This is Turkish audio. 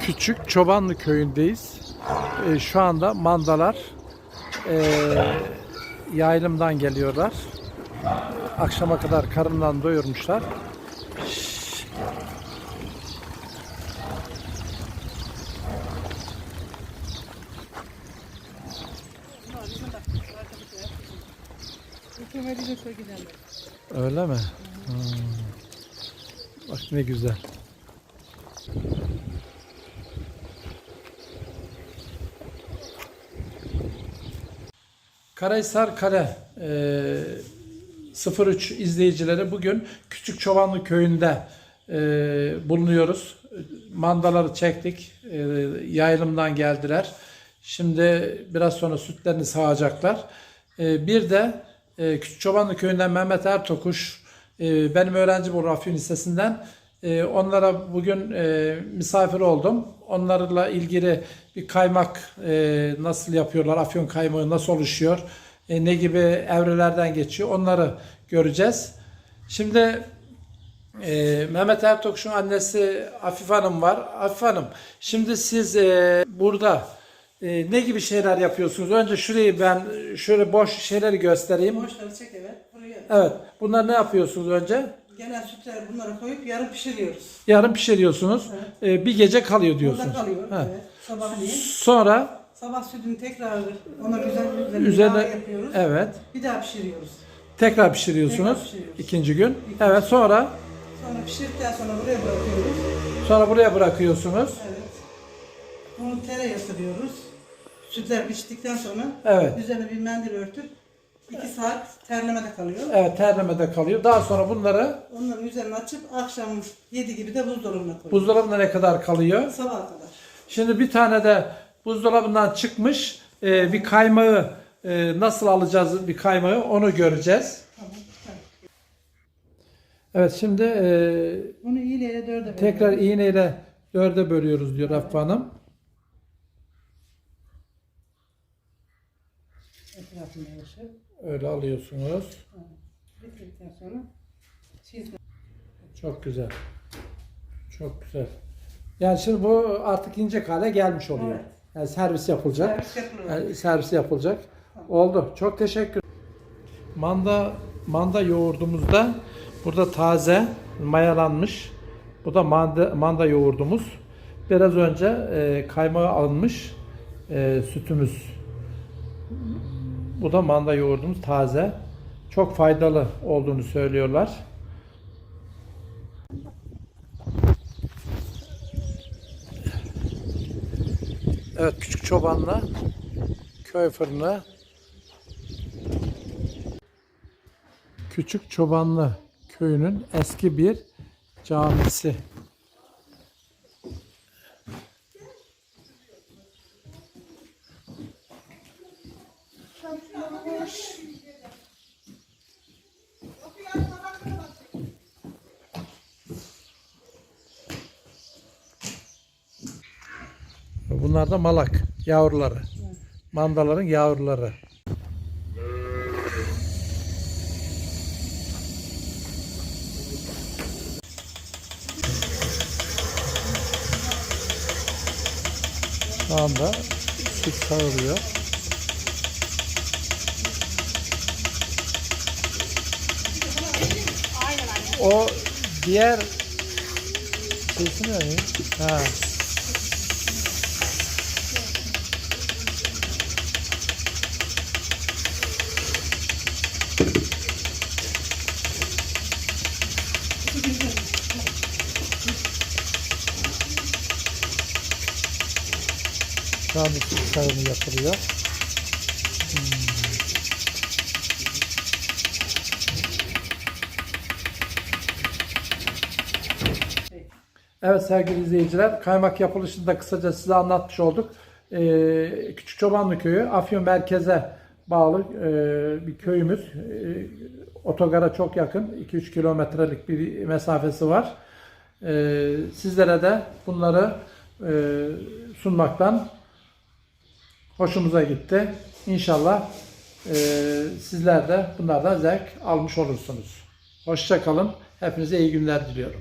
Küçük Çobanlı köyündeyiz. Ee, şu anda mandalar ee, yaylımdan geliyorlar. Akşama kadar karından doyurmuşlar. Öyle mi? Hmm. Bak ne güzel. Karahisar Kale e, 03 izleyicileri bugün Küçük Çobanlı Köyü'nde e, bulunuyoruz. Mandaları çektik. E, yayılımdan geldiler. Şimdi biraz sonra sütlerini sağacaklar. E, bir de e, Küçük Çobanlı Köyü'nden Mehmet Ertokuş e, benim öğrencim bu Afyon Lisesi'nden. E, onlara bugün e, misafir oldum. Onlarla ilgili bir kaymak e, nasıl yapıyorlar, afyon kaymağı nasıl oluşuyor, e, ne gibi evrelerden geçiyor onları göreceğiz. Şimdi e, Mehmet Ertokuş'un annesi Afife Hanım var. Afife Hanım, şimdi siz e, burada e, ne gibi şeyler yapıyorsunuz? Önce şurayı ben şöyle boş şeyleri göstereyim. Boşları çek evet. Buraya Evet, bunlar ne yapıyorsunuz önce? Gelen sütleri bunları koyup yarın pişiriyoruz. Yarın pişiriyorsunuz. E, bir gece kalıyor diyorsunuz. Burada kalıyor. Ha. Evet. Sabahleyin. Sonra Sabah sütünü tekrar ona güzel üzerine, üzerine yapıyoruz. evet Bir daha pişiriyoruz. tekrar pişiriyorsunuz Tekrar pişiriyoruz. ikinci gün. Evet sonra Sonra pişirdikten sonra buraya bırakıyoruz. sonra buraya bırakıyorsunuz. Evet. Bunu tereyağı sürüyoruz. Sütler piştikten sonra Evet. üzerine bir mendil örtüp 2 saat terlemede kalıyor. Evet terlemede kalıyor. Daha sonra bunları Onların üzerine açıp akşam 7 gibi de buzdolabına koyuyoruz. buzdolabında ne kadar kalıyor? Sabaha kadar. Şimdi bir tane de buzdolabından çıkmış e, bir kaymağı e, nasıl alacağız bir kaymağı onu göreceğiz. Tamam. tamam. Evet şimdi e, Bunu iğneyle dörde tekrar iğneyle dörde bölüyoruz diyor Afife Hanım. Etrafını yaşıyor. Öyle alıyorsunuz. Bitirdikten sonra çizme. Çok güzel. Çok güzel. Yani şimdi bu artık ince hale gelmiş oluyor. Evet. Yani servis yapılacak. Servis yapılıyor. Yani servis yapılacak. Oldu. Çok teşekkür. Manda manda yoğurdumuzda burada taze mayalanmış. Bu da manda, manda yoğurdumuz. Biraz önce e, kaymağı alınmış e, sütümüz. Bu da manda yoğurdumuz taze. Çok faydalı olduğunu söylüyorlar. Evet küçük çobanla köy fırını. Küçük Çobanlı köyünün eski bir camisi. Bunlar da malak yavruları. Mandaların yavruları. Şu anda süt sağılıyor. O diğer şeysi ne? Ha. Şu anda süt sağımı yapılıyor. Evet sevgili izleyiciler, kaymak yapılışını da kısaca size anlatmış olduk. Ee, Küçük Çobanlı Köyü, Afyon merkeze bağlı e, bir köyümüz. Ee, otogara çok yakın, 2-3 kilometrelik bir mesafesi var. Ee, sizlere de bunları e, sunmaktan hoşumuza gitti. İnşallah e, sizler de bunlardan zevk almış olursunuz. Hoşça kalın. Hepinize iyi günler diliyorum.